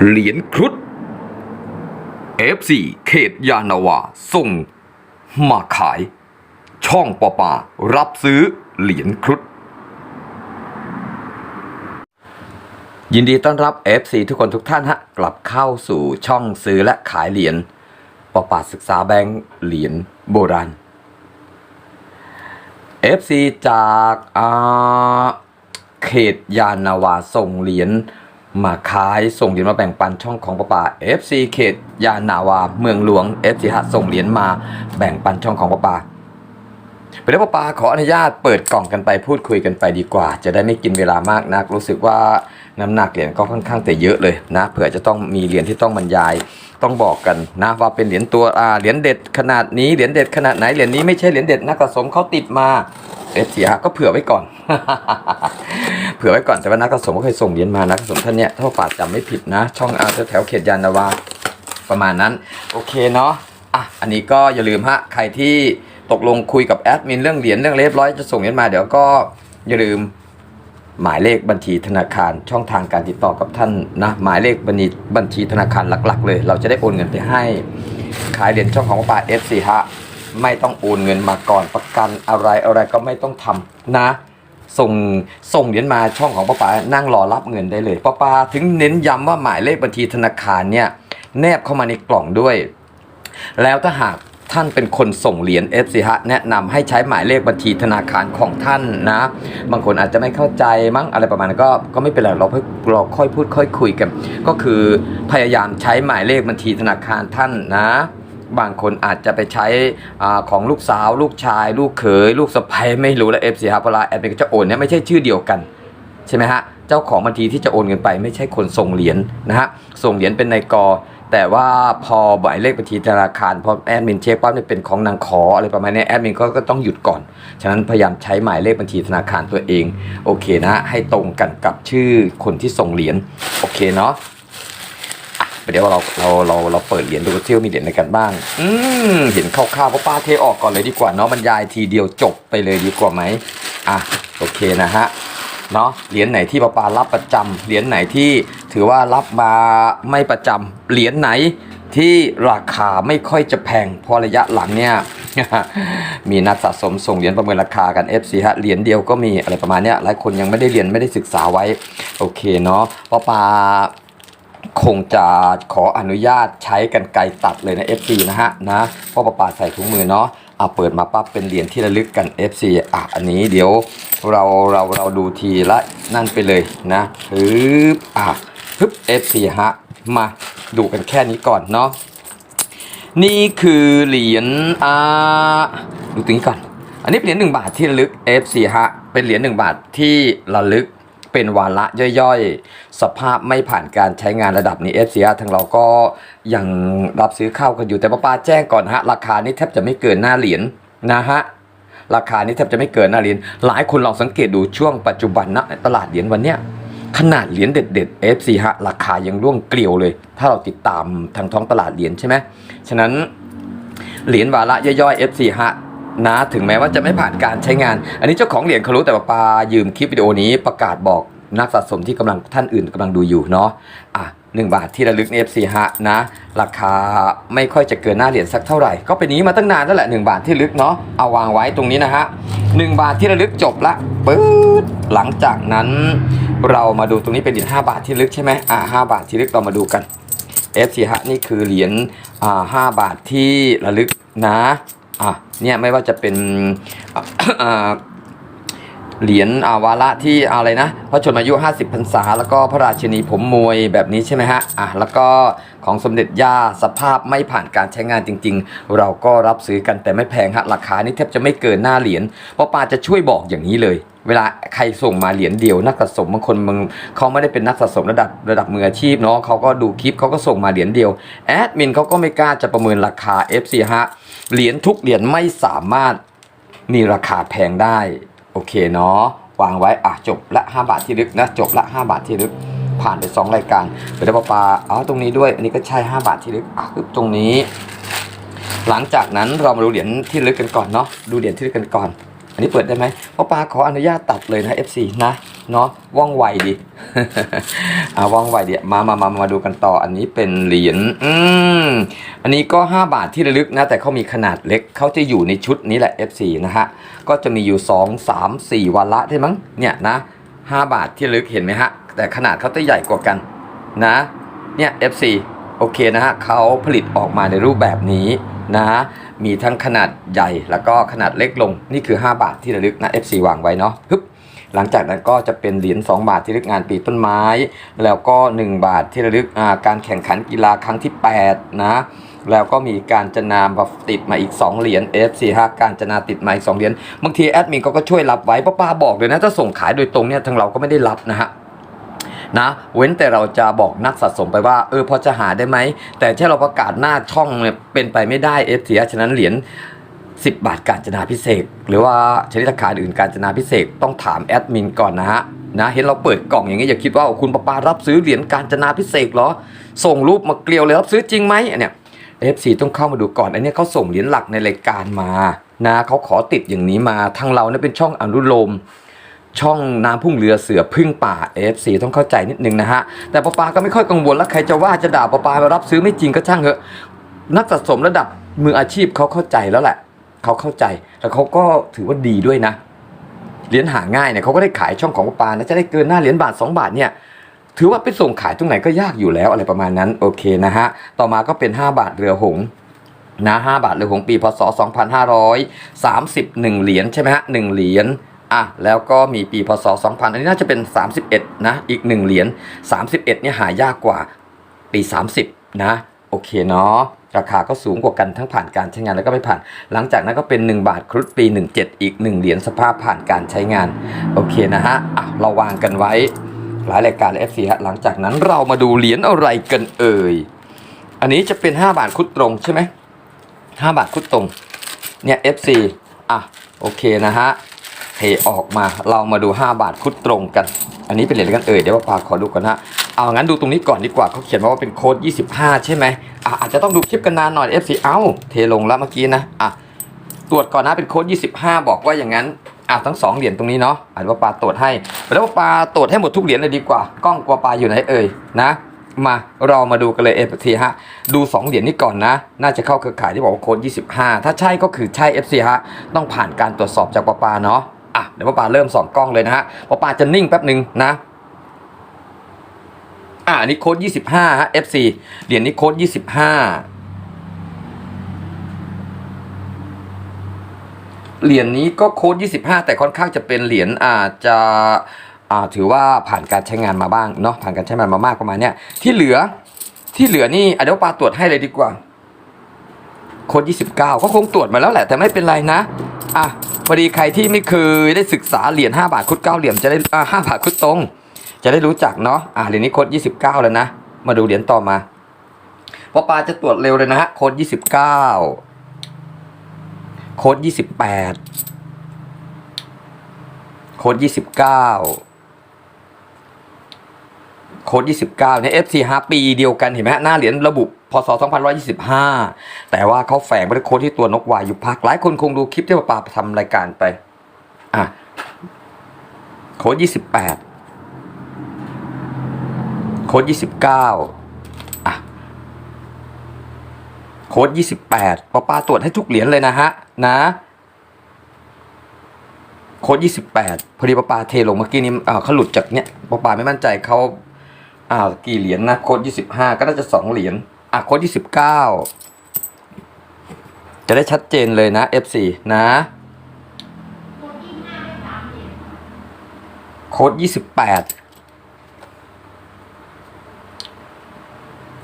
เหรียญครุฑ F4 เขตยานาวา ส่ง มาขาย ช่องปอปารับซื้อเหรียญครุฑ ยินดีต้อนรับ FC ทุกคนทุกท่านฮะ กลับเข้าสู่ช่องซื้อและขายเหรียญปอปาศึกษาแบงค์เหรียญโบราณ FC จากอ่าเขตยานาวาส่งเหรียญ มาขายส่งเหรียญมาแบ่งปันช่องของปะปา FC เขตยานาวา เมืองหลวง FC ฮะส่งเหรียญมาแบ่งปันช่องของปะปาไปแล้วปะปาขออนุญาตเปิดกล่องกันไปพูดคุยกันไปดีกว่า จะได้ไม่กินเวลามากนัก รู้สึกว่าน้ำหนักเหรียญก็ค่อนข้างแต่เยอะเลยนะเผื่อจะต้องมีเหรียญที่ต้องบรรยายต้องบอกกันนะว่าเป็นเหรียญตัวอ่าเหรียญเด็ดขนาดนี้เหรียญเด็ดขนาดไหนเหรียญนี้ไม่ใช่เหรียญเด็ดนักสะสมเขาติดมา เอฟซีฮะก็เผื่อไว้ก่อน เผื่อไว้ก่อนแต่ว่านักสะสมก็เคยส่งเหรียญมานักสะสมท่านเนี้ยถ้าป่าจำไม่ผิดนะ ช่องอาแถวเขตยานนาวาประมาณนั้น โอเคเนาะอะอันนี้ก็อย่าลืมฮะใครที่ตกลงคุยกับแอดมินเรื่องเหรียญเรื่องเรียบร้อยจะส่งเหรียญมาเดี๋ยวก็อย่าลืมหมายเลขบัญชีธนาคารช่องทางการติดต่อกับท่านนะหมายเลขบัญชีบัญชีธนาคารหลัก ๆ เลย เราจะได้โอนเงินไปให้ ขายเหรียญช่องของป่าเอฟซีฮะ ไม่ต้องโอนเงินมาก่อนประกันอะไรอะไรก็ไม่ต้องทำนะ ส่งส่งเหรียญมาช่องของป้าป๋านั่งรอรับเงินได้เลยป้าป๋าถึงเน้นย้ำว่าหมายเลขบัญชีธนาคารเนี่ยแนบเข้ามาในกล่องด้วย แล้วถ้าหากท่านเป็นคนส่งเหรียญ f อฮะแนะนำให้ใช้หมายเลขบัญชีธนาคารของท่านนะ บางคนอาจจะไม่เข้าใจมั้งอะไรประมาณนั้นก็ก็ไม่เป็นไรเราเราค่อยพูดค่อยคุยกัน ก็คือพยายามใช้หมายเลขบัญชีธนาคารท่านนะ บางคนอาจจะไปใช้อของลูกสาว ลูกชาย ลูกเขย ลูกสะใภ้ไม่รู้แล้วเอฟซีฮะเวลาแอดมินจะโอนเนี่ยไม่ใช่ชื่อเดียวกันใช่ไหมฮะเจ้าของบัญชีที่จะโอนเงินไปไม่ใช่คนส่งเหรียญนะฮะส่งเหรียญเป็นนายกแต่ว่าพอหมายเลขบัญชีธนาคารพอแอดมินเช็คปั๊บเนี่ยเป็นของนางขออะไรประมาณนี้แอดมินก็ก็ต้องหยุดก่อน ฉะนั้นพยายามใช้หมายเลขบัญชีธนาคารตัวเอง โอเคนะให้ตรงกันกับชื่อคนที่ส่งเหรียญโอเคเนาะ เดี๋ยวเราเราเราเราเปิดเหรียญดูซิว่ามีเหรียญอะไรกันบ้าง อืมเห็นคร่าวๆเพราะป้าเทออกก่อนเลยดีกว่าเนาะบรรยายทีเดียวจบไปเลยดีกว่าไหมอะโอเคนะฮะเนาะเหรียญไหนที่ป้าปารับประจำเหรียญไหนที่ถือว่ารับมาไม่ประจำเหรียญไหนที่ราคาไม่ค่อยจะแพงเพอระยะหลังเนี่ยมีนักสะสมส่งเหรียญประเมินราคากัน FC ฮะเหรียญเดียวก็มีอะไรประมาณเนี้ยหลายคนยังไม่ได้เรียนไม่ได้ศึกษาไว้ โอเคเนาะป้าปา คงจะขออนุญาตใช้กันไกรตัดเลยนะ FC นะฮะนะพราะประปาใส่ถุงมือเนาะอะเปิดมาปั๊บเป็นเหรียญที่ระลึกกัน FC อะอันนี้เดี๋ยวเราเราเราดูทีละนั่นไปเลยนะฮึบอะฮึบ FC ฮะมาดูกันแค่นี้ก่อนเนาะนี่คือเหรียญอ่าดูตรงนี้ก่อน อันนี้เป็นเหรียญหนึ่งบาทที่ระลึก FC ฮะเป็นเหรียญหนึ่งบาทที่ระลึก เป็นวาระย่อยๆ สภาพไม่ผ่านการใช้งานระดับนี้ f c r ทางเราก็ยังรับซื้อข้าวกันอยู่แต่ป้าป้าแจ้งก่อนฮะ ราคานี้แทบจะไม่เกินหน้าเหรียญนะฮะราคานี้แทบจะไม่เกินหน้าเหรียญหลายคนลองสังเกตดูช่วงปัจจุบันนะตลาดเหรียญวันเนี้ยขนาดเหรียญเด็ดๆ FC ฮะราคายังร่วงเกลียวเลย ถ้าเราติดตามทางท้องตลาดเหรียญใช่ไหมฉะนั้นเหรียญวาระย่อยๆ F4 ฮะ นะถึงแม้ว่าจะไม่ผ่านการใช้งาน อันนี้เจ้าของเหรียญเขารู้แต่ว่าปายืมคลิปวิดีโอนี้ประกาศบอกนักสะสมที่กำลังท่านอื่นกำลังดูอยู่เนาะอะหนึ่งบาทที่ระลึกใน F4 ฮะนะ ราคาไม่ค่อยจะเกินหน้าเหรียญสักเท่าไหร่ ก็เป็นนี้มาตั้งนานแล้วแหละหนึ่งบาทที่ลึกเนาะเอาวางไว้ตรงนี้นะฮะหนึ่งบาทที่ระลึกจบละปื๊ดหลังจากนั้น เรามาดูตรงนี้เป็นเหรียญห้าบาทที่ลึกใช่ไหมอ่าห้าบาทที่ลึกเรามาดูกัน F4 ฮะนี่คือเหรียญอ่าห้าบาทที่ระลึกนะ อะเนี่ยไม่ว่าจะเป็นเหรียญอาวาระที่อะไรนะพระชนมายุ 50พรรษา แล้วก็พระราชินีผมมวยแบบนี้ใช่ไหมฮะอะแล้วก็ของสมเด็จย่าสภาพไม่ผ่านการใช้งานจริง ๆ เราก็รับซื้อกันแต่ไม่แพงฮะราคานี่แทบจะไม่เกินหน้าเหรียญเพราะปาจะช่วยบอกอย่างนี้เลย เวลาใครส่งมาเหรียญเดียว นักสะสมบางคนมึงเขาไม่ได้เป็นนักสะสมระดับระดับมืออาชีพเนาะเขาก็ดูคลิปเขาก็ส่งมาเหรียญเดียวแอดมินเขาก็ไม่กล้าจะประเมินราคา FC ฮะ เหรียญทุกเหรียญไม่สามารถมีราคาแพงได้ โอเคเนาะวางไว้อะจบละ 5 บาทที่ลึกนะจบละ 5 บาทที่ลึก ผ่านไป 2 รายการเดี๋ยวปาปาอ๋อตรงนี้ด้วย อันนี้ก็ใช่ 5 บาทที่ลึกอะปึ๊บตรงนี้ หลังจากนั้นเรามาดูเหรียญที่ลึกกันก่อนเนาะดูเหรียญที่ลึกกันก่อน อันนี้เปิดได้ไหมป้าปาขออนุญาตตัดเลยนะ FC นะ เนาะว่องไวดีอ่าว่องไวดีมามามามาดูกันต่ออันนี้เป็นเหรียญอืมอันนี้ก็ 5 บาทที่ระลึกนะ แต่เขามีขนาดเล็กเขาจะอยู่ในชุดนี้แหละ FC นะฮะ ก็จะมีอยู่ 2 3 4 วันละได้มั้งเนี่ยนะ 5 บาทที่ระลึกเห็นไหมฮะ แต่ขนาดเขาจะใหญ่กว่ากันนะเนี่ย FC โอเคนะฮะเขาผลิตออกมาในรูปแบบนี้นะฮะมีทั้งขนาดใหญ่แล้วก็ขนาดเล็กลงนี่คือ 5 บาทที่ระลึกนะ FC วางไว้เนาะฮึบ หลังจากนั้นก็จะเป็นเหรียญ2 บาทที่ลึกงานปีต้นไม้ แล้วก็ 1 บาทที่ระลึกการแข่งขันกีฬาครั้งที่ 8 นะแล้วก็มีการจนามาติดมาอีก 2 เหรียญ FC ฮะการจนาติดมาอีก 2 เหรียญบางทีแอดมินเขาก็ช่วยรับไว้ป้าป้าบอกเลยนะ ถ้าส่งขายโดยตรงเนี่ยทางเราก็ไม่ได้รับนะฮะนะเว้นแต่เราจะบอกนักสะสมไปว่าเออพอจะหาได้ไหม แต่ถ้าเราประกาศหน้าช่องเนี่ยเป็นไปไม่ได้เอฟเสียฉะนั้นเหรียญ 10 บาทการจนาพิเศษหรือว่าชนิดราคาอื่นการจนาพิเศษต้องถามแอดมินก่อนนะฮะนะเห็นเราเปิดกล่องอย่างนี้อย่าคิดว่าคุณปาปารับซื้อเหรียญการจนาพิเศษเหรอ ส่งรูปมาเกลียวเลยรับซื้อจริงไหมเนี่ยเอฟซีต้องเข้ามาดูก่อนอันนี้เขาส่งเหรียญหลักในรายการมานะเขาขอติดอย่างนี้มาทางเราเนี่ยเป็นช่องอนุโลมช่องน้ำพุ่งเรือเสือพึ่งป่า FC ต้องเข้าใจนิดนึงนะฮะ แต่ปาปาก็ไม่ค่อยกังวลแล้วใครจะว่าจะด่าปาปามารับซื้อไม่จริงก็ช่างเถอะ นักสะสมระดับมืออาชีพเขาเข้าใจแล้วแหละ เขาเข้าใจ แล้วเขาก็ถือว่าดีด้วยนะเหรียญหาง่ายเนี่ยเขาก็ได้ขายช่องของปาปานะจะได้เกินหน้าเหรียญบาท 2 บาทเนี่ยถือว่าไปส่งขายตรงไหนก็ยากอยู่แล้วอะไรประมาณนั้นโอเคนะฮะต่อมาก็เป็น 5 บาทเรือหงนะ5บาทเรือหงปีพศ 2531 เหรียญใช่ไหมฮะหนึ่งเหรียญอะแล้วก็มีปีพศ 2000 อันนี้น่าจะเป็น 31 นะอีก 1 เหรียญ31เนี่ยหายากกว่าปี 30 นะ โอเคเนาะ ราคาก็สูงกว่ากันทั้งผ่านการใช้งานแล้วก็ไม่ผ่าน หลังจากนั้นก็เป็น 1 บาทครุฑปี 17 อีก 1 เหรียญสภาพผ่านการใช้งาน โอเคนะฮะอะเราวางกันไว้ หลายรายการและ FC ฮะหลังจากนั้นเรามาดูเหรียญอะไรกันเอ่ย อันนี้จะเป็น 5 บาทครุฑตรงใช่ไหม5บาทครุฑตรง เนี่ย FC อะโอเคนะฮะเทออกมาเรามาดู 5 บาทคุดตรงกัน อันนี้เป็นเหรียญกันเอ่ยเดี๋ยวว่าปาขอดูก่อนนะ เอางั้นดูตรงนี้ก่อนดีกว่าเขาเขียนมาว่าเป็นโค้ด 25 ใช่ไหมอะอาจจะต้องดูคลิปกันนานหน่อย FC เอ้าเทลงแล้วเมื่อกี้นะอะตรวจก่อนนะเป็นโค้ด 25 บอกว่าอย่างนั้นอะทั้งสองเหรียญตรงนี้เนาะอานว่าปาตรวจให้แล้วว่าปาตรวจให้หมดทุกเหรียญเลยดีกว่ากล้องกลัวปาอยู่ไหนเอ่ยนะ มาเรามาดูกันเลยเอฟทีฮะดู 2 เหรียญนี้ก่อนนะ น่าจะเข้าเครือข่ายที่บอกว่าโค้ด 25 ถ้าใช่ก็คือใช่ FC ฮะต้องผ่านการตรวจสอบจากปาปาเนาะอะเดี๋ยวปาปาเริ่มส่องกล้องเลยนะฮะปาปาจะนิ่งแป๊บหนึ่งนะ อะอันนี้โค้ด25ฮะ FC เหรียญนี้โค้ด25เหรียญนี้ก็โค้ด25แต่ค่อนข้างจะเป็นเหรียญอาจจะอ่าถือว่าผ่านการใช้งานมาบ้างเนาะผ่านการใช้งานมามากประมาณเนี้ยที่เหลือที่เหลือนี่อะเดี๋ยวปาตรวจให้เลยดีกว่าโค้ด29ก็คงตรวจมาแล้วแหละ แต่ไม่เป็นไรนะอะพอดีใครที่ไม่เคยได้ศึกษาเหรียญ5บาทคุด9เหรียญจะได้อ่า5บาทคุดตรง จะได้รู้จักเนาะอะเหรียญนี้โค้ด29 แล้วนะ มาดูเหรียญต่อมาพอปลาจะตรวจเร็วเลยนะฮะโค้ด29 โค้ด28 โค้ด29 โค้ด29เนี่ย FC 5ปีเดียวกันเห็นไหมฮะหน้าเหรียญระบุพศ2125 แต่ว่าเขาแฝงไปด้วยโค้ดที่ตัวนกวายอยู่พักหลายคนคงดูคลิปที่ป้าปาทำรายการไป อะ โค้ด28 ค้ด 29อะโค้ด 28ป้าปาตรวจให้ทุกเหรียญเลยนะฮะ นะโค้ด 28 พอดีป้าปาเทลงเมื่อกี้นี้อ่าเขาหลุดจากเนี้ยป้าปาไม่มั่นใจเขาอ่ากี่เหรียญนะโค้ด 25 ก็น่าจะ 2 เหรียญอะโค้ด 29 จะได้ชัดเจนเลยนะ F4 นะโค้ด28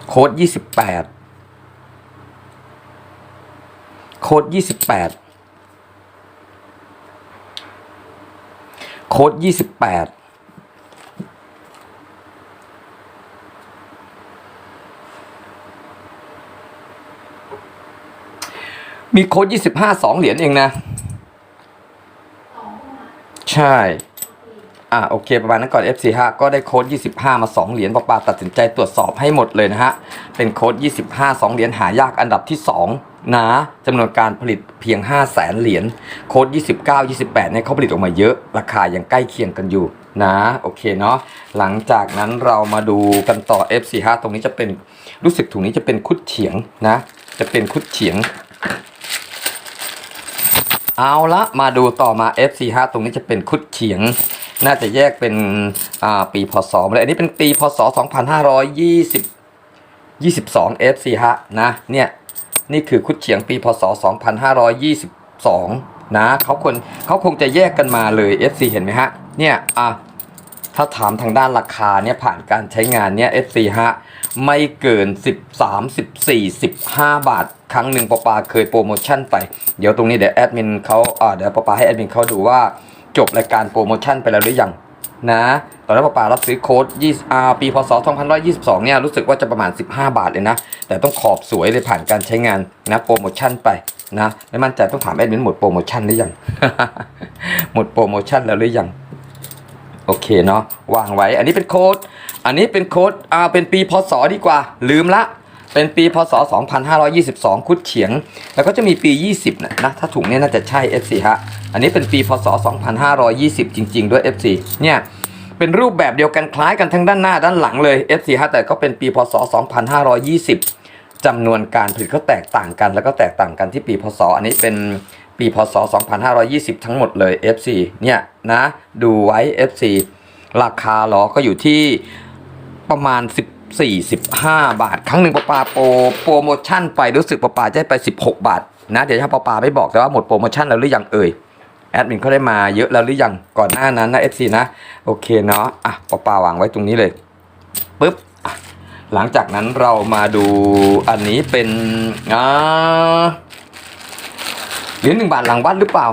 โค้ด28โค้ด28โค้ด28มีโค้ด25 2เหรียญเองนะ ใช่ อ่าโอเคประมาณนั้นก่อน F45 ก็ได้โค้ด 25 มา 2 เหรียญปาปาตัดสินใจตรวจสอบให้หมดเลยนะฮะ เป็นโค้ด 25 2 เหรียญหายากอันดับที่ 2 นะจำนวนการผลิตเพียง 5 0 0แสนเหรียญโค้ด 29 28 เนี่ยเขาผลิตออกมาเยอะ ราคายังใกล้เคียงกันอยู่นะโอเคเนาะหลังจากนั้นเรามาดูกันต่อ F45 ตรงนี้จะเป็นรู้สึกถุงนี้จะเป็นคุดเฉียงนะ จะเป็นคุดเฉียงเอาละมาดูต่อมา F45 ตรงนี้จะเป็นคุดเฉียง น่าจะแยกเป็นปีพศเลยอันนี้เป็นปีพศ 2520 22 F45 นะเนี่ยนี่คือคุดเฉียงปีพศ 2522 นะเขาคนเขาคงจะแยกกันมาเลย FC เห็นไหมฮะเนี่ยอะถ้าถามทางด้านราคาเนี่ยผ่านการใช้งานเนี่ย FC ฮะไม่เกิน 13 14 15 บาท ครั้งหนึ่งปปาเคยโปรโมชั่นไป เดี๋ยวตรงนี้เดี๋ยวแอดมินเขาอ่าเดี๋ยวปปาให้แอดมินเขาดูว่า จบรายการโปรโมชั่นไปแล้วหรือยังนะตอนนั้นปอปารับซื้อโค้ด20ปีพศ2522 เนี่ยรู้สึกว่าจะประมาณ 15 บาทเลยนะ แต่ต้องขอบสวยเลยผ่านการใช้งานนะโปรโมชั่นไปนะไม่มั่นใจต้องถามแอดมินหมดโปรโมชั่นหรือยัง หมดโปรโมชั่นแล้วหรือยังโอเคเนาะวางไว้ อันนี้เป็นโค้ด อันนี้เป็นโค้ดอ่าเป็นปีพศดีกว่า ลืมละ เป็นปีพศ 2522 คุดเฉียง แล้วก็จะมีปี 20 นะนะถ้าถุงเนี้น่าจะใช่ FC ฮะ อันนี้เป็นปีพศ 2520 จริง ๆ ด้วย FC เนี่ยเป็นรูปแบบเดียวกันคล้ายกันทั้งด้านหน้าด้านหลังเลย FC ฮะแต่ก็เป็นปีพศ 2520 จำนวนการผลิตก็แตกต่างกัน แล้วก็แตกต่างกันที่ปีพศ อันนี้เป็นปีพศ 2520 ทั้งหมดเลย FC เนี่ยนะดูไว้ FC ราคาหรอก็อยู่ที่ประมาณ14 15บาท ครั้งหนึ่งปะปาโปรโปรโมชั่นไปรู้สึกปะปาจะได้ไป 16 บาท นะ เดี๋ยวถ้าปะปาไม่บอกแต่ว่าหมดโปรโมชั่นแล้วหรือยังเอ่ยแอดมินเขาได้มาเยอะแล้วหรือยังก่อนหน้านั้นนะ FC นะ โอเคเนาะอะปะปาวางไว้ตรงนี้เลยปุ๊บหลังจากนั้นเรามาดูอันนี้เป็นอ่าเหรียญหนึ่งบาทหลังวัดหรือเปล่า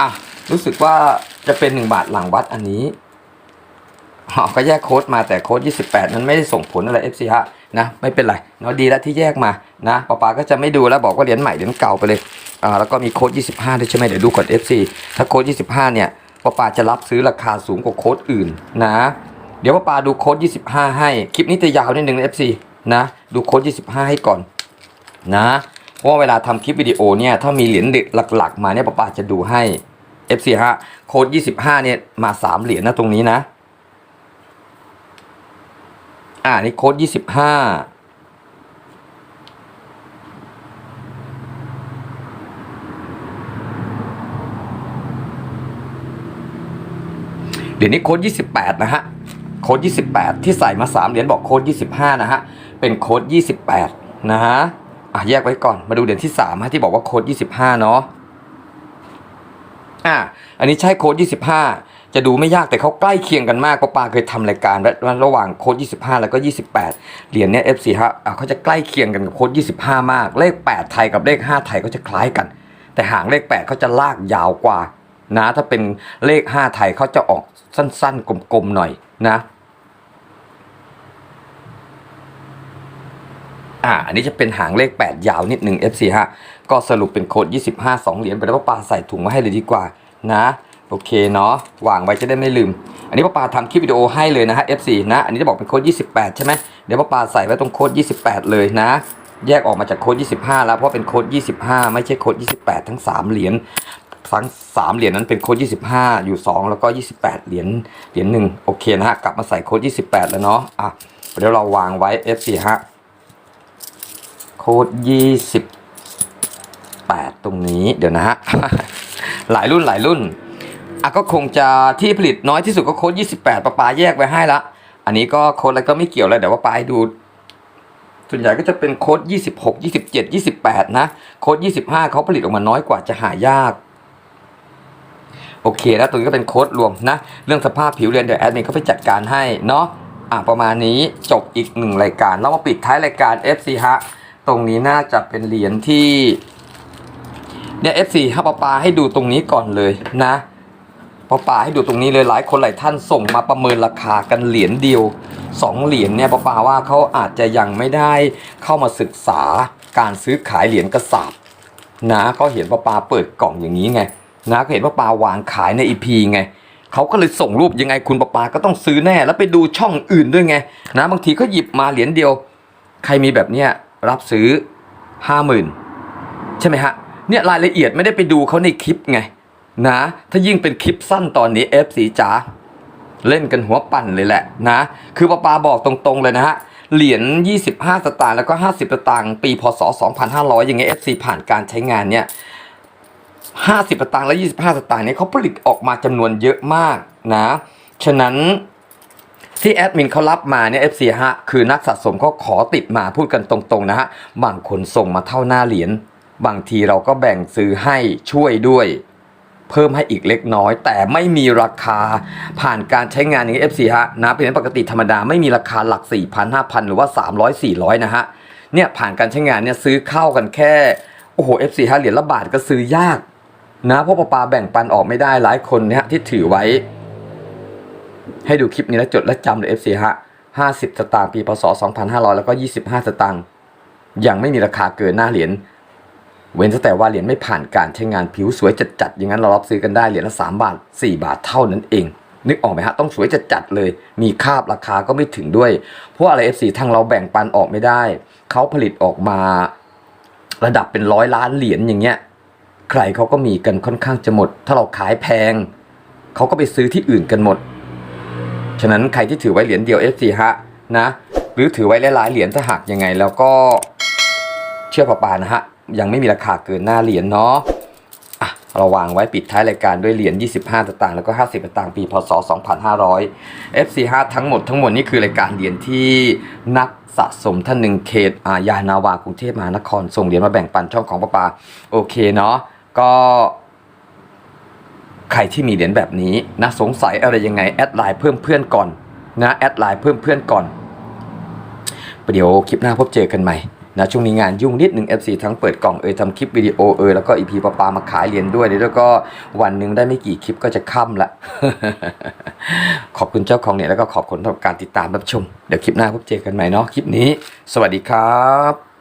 อะรู้สึกว่าจะเป็นหนึ่งบาทหลังวัดอันนี้ อ๋อก็แยกโค้ดมาแต่โค้ด28 นั้นไม่ได้ส่งผลอะไร FC ฮะนะไม่เป็นไรเนาะดีแล้วที่แยกมานะปาปาก็จะไม่ดูแล้วบอกว่าเหรียญใหม่เหรียญเก่าไปเลยอ่าแล้วก็มีโค้ด25ด้วยใช่ไหมเดี๋ยวดูก่อน FC ถ้าโค้ด25 เนี่ยปาปาจะรับซื้อราคาสูงกว่าโค้ดอื่นนะ เดี๋ยวปาปาดูโค้ด25 ให้คลิปนี้จะยาวนิดนึงนะ FC นะดูโค้ด25 ให้ก่อนนะเพราะว่าเวลาทำคลิปวิดีโอเนี่ยถ้ามีเหรียญเด็ดหลัก ๆ มาเนี่ยปาปาจะดูให้ FC ฮะโค้ด25 เนี่ยมา 3 เหรียญนะตรงนี้นะ อ่านี่โค้ดยี่สิบห้าเดี๋ยวนี้โค้ดยี่สิบแปดนะฮะ โค้ดยี่สิบแปดที่ใส่มาสามเหรียญบอกโค้ดยี่สิบห้านะฮะ เป็นโค้ดยี่สิบแปดนะฮะ อะแยกไว้ก่อน มาดูเหรียญที่สามฮะที่บอกว่าโค้ดยี่สิบห้าเนาะ อ่าอันนี้ใช่โค้ด25 จะดูไม่ยากแต่เขาใกล้เคียงกันมากเพราะปาเคยทำรายการระระหว่างโค้ด25 แล้วก็ 28 เหรียญเนี้ย F4 ฮะเขาจะใกล้เคียงกันกับโค้ด25 มาก เลข 8 ไทยกับเลข 5 ไทยก็จะคล้ายกัน แต่หางเลข 8 เขาจะลากยาวกว่านะถ้าเป็นเลข 5 ไทยเขาจะออกสั้นๆ กลมๆหน่อยนะอ่าอันนี้จะเป็นหางเลข 8 ยาวนิดหนึ่ง F4 ฮะก็สรุปเป็นโค้ด25 2 เหรียญไปแล้วป้าปาใส่ถุงมาให้เลยดีกว่านะ โอเคเนาะวางไว้จะได้ไม่ลืม อันนี้ป้าปาทำคลิปวิดีโอให้เลยนะฮะ F4 นะ อันนี้จะบอกเป็นโค้ด28 ใช่ไหมเดี๋ยวป้าปาใส่ไว้ตรงโค้ด28 เลยนะ แยกออกมาจากโค้ด25 แล้วเพราะเป็นโค้ด25 ไม่ใช่โค้ด28 ทั้ง 3 เหรียญทั้ง3เหรียญนั้นเป็นโค้ด25 อยู่ 2 แล้วก็ 28 เหรียญเหรียญหนึ่งโอเคนะฮะกลับมาใส่โค้ด28 แล้วเนาะอะเดี๋ยวเราวางไว้ F4 ฮะโค้ดยี่สิบแปดตรงนี้เดี๋ยวนะฮะหลายรุ่นหลายรุ่น อะก็คงจะที่ผลิตน้อยที่สุดก็โค้ดยี่สิบแปดปะปาแยกไว้ให้ละ อันนี้ก็โค้ดอะไรก็ไม่เกี่ยวเลยเดี๋ยวว่าปาให้ดู ส่วนใหญ่ก็จะเป็นโค้ดยี่สิบหกยี่สิบเจ็ดยี่สิบแปดนะ โค้ดยี่สิบห้าเขาผลิตออกมาน้อยกว่าจะหายากโอเคแล้วตรงนี้ก็เป็นโค้ดรวมนะ เรื่องสภาพผิวเรียนเดี๋ยวแอดมินเขาไปจัดการให้เนาะอะประมาณนี้จบอีกหนึ่งรายการแล้วมาปิดท้ายรายการ FC ฮะตรงนี้น่าจะเป็นเหรียญที่เนี่ย F4 ฮะปาปาให้ดูตรงนี้ก่อนเลยนะ ปาปาให้ดูตรงนี้เลยหลายคนหลายท่านส่งมาประเมินราคากันเหรียญเดียวสองเหรียญเนี่ยปาปาว่าเขาอาจจะยังไม่ได้เข้ามาศึกษาการซื้อขายเหรียญกระสาบนะเขาเห็นปาปาเปิดกล่องอย่างนี้ไงนะเขาเห็นปาปาวางขายในอีพีไงเขาก็เลยส่งรูปยังไงคุณประปาก็ต้องซื้อแน่แล้วไปดูช่องอื่นด้วยไงนะบางทีก็หยิบมาเหรียญเดียว ใครมีแบบเนี้ยรับซื้อห้าหมื่นใช่ไหมฮะเนี่ยรายละเอียดไม่ได้ไปดูเขาในคลิปไง นะ ถ้ายิ่งเป็นคลิปสั้นตอนนี้เอฟสีจ๋าเล่นกันหัวปั่นเลยแหละนะ คือประปาบอกตรงๆเลยนะฮะ เหรียญ 25 สตางค์แล้วก็ 50 สตางค์ปีพศ 2500 อย่างเงี้ย FC ผ่านการใช้งานเนี่ย 50 สตางค์และ 25 สตางค์เนี่ยเขาผลิตออกมาจำนวนเยอะมากนะ ฉะนั้นที่แอดมินเขารับมาเนี่ย FC ฮะ คือนักสะสมเขาขอติดมาพูดกันตรงๆนะฮะ บางคนส่งมาเท่าหน้าเหรียญ บางทีเราก็แบ่งซื้อให้ช่วยด้วย เพิ่มให้อีกเล็กน้อย แต่ไม่มีราคาผ่านการใช้งานอย่าง FC ฮะนะเป็นปกติธรรมดาไม่มีราคาหลัก 4,000 5,000 หรือว่า 300 400 นะฮะเนี่ยผ่านการใช้งานเนี่ยซื้อเข้ากันแค่โอ้โห FC ฮะเหรียญละบาทก็ซื้อยากนะเพราะปลาปาแบ่งปันออกไม่ได้หลายคนเนี่ยที่ถือไว้ ให้ดูคลิปนี้แล้วจดและจำเลย FC ฮะ50 สตางค์ปีพศ 2500 แล้วก็ 25 สตางค์ยังไม่มีราคาเกินหน้าเหรียญ เว้นแต่ว่าเหรียญไม่ผ่านการใช้งานผิวสวยจัดๆอย่างนั้นเรารับซื้อกันได้เหรียญละ3บาท 4 บาทเท่านั้นเอง นึกออกไหมฮะต้องสวยจัดๆเลย มีคาบราคาก็ไม่ถึงด้วย เพราะอะไร FC ทางเราแบ่งปันออกไม่ได้ เขาผลิตออกมาระดับเป็นร้อยล้านเหรียญอย่างเงี้ยใครเขาก็มีกันค่อนข้างจะหมด ถ้าเราขายแพงเขาก็ไปซื้อที่อื่นกันหมด ฉะนั้นใครที่ถือไว้เหรียญเดียว F4 ฮะนะหรือถือไว้หลายๆเหรียญถ้าหากยังไง แล้วก็เชื่อปะปานะฮะ ยังไม่มีราคาเกินหน้าเหรียญเนาะอะเราวางไว้ปิดท้ายรายการด้วยเหรียญ 25สตางค์แล้วก็ 50สตางค์ปี พศ 2500 F45 ทั้งหมดทั้งมวลนี่คือรายการเหรียญที่นักสะสมท่านหนึ่งเขตอายานาวากรุงเทพมหานคร ส่งเหรียญมาแบ่งปันช่องของปะปาโอเคเนาะก็ใครที่มีเหรียญแบบนี้นะสงสัยอะไรยังไง แอดไลน์เพิ่มเพื่อนก่อนนะแอดไลน์เพิ่มเพื่อนก่อนเดี๋ยวคลิปหน้าพบเจอกันใหม่ นะช่วงนี้งานยุ่งนิดหนึ่ง FC ทั้งเปิดกล่องเอยทำคลิปวิดีโอเอยแล้วก็อีพีปาปามาขายเรียนด้วยแล้วก็วันหนึ่งได้ไม่กี่คลิปก็จะค่ำละ ขอบคุณเจ้าของเนี่ยแล้วก็ขอบคุณสำหรับการติดตามรับชม เดี๋ยวคลิปหน้าพบเจอกันใหม่เนาะคลิปนี้ สวัสดีครับ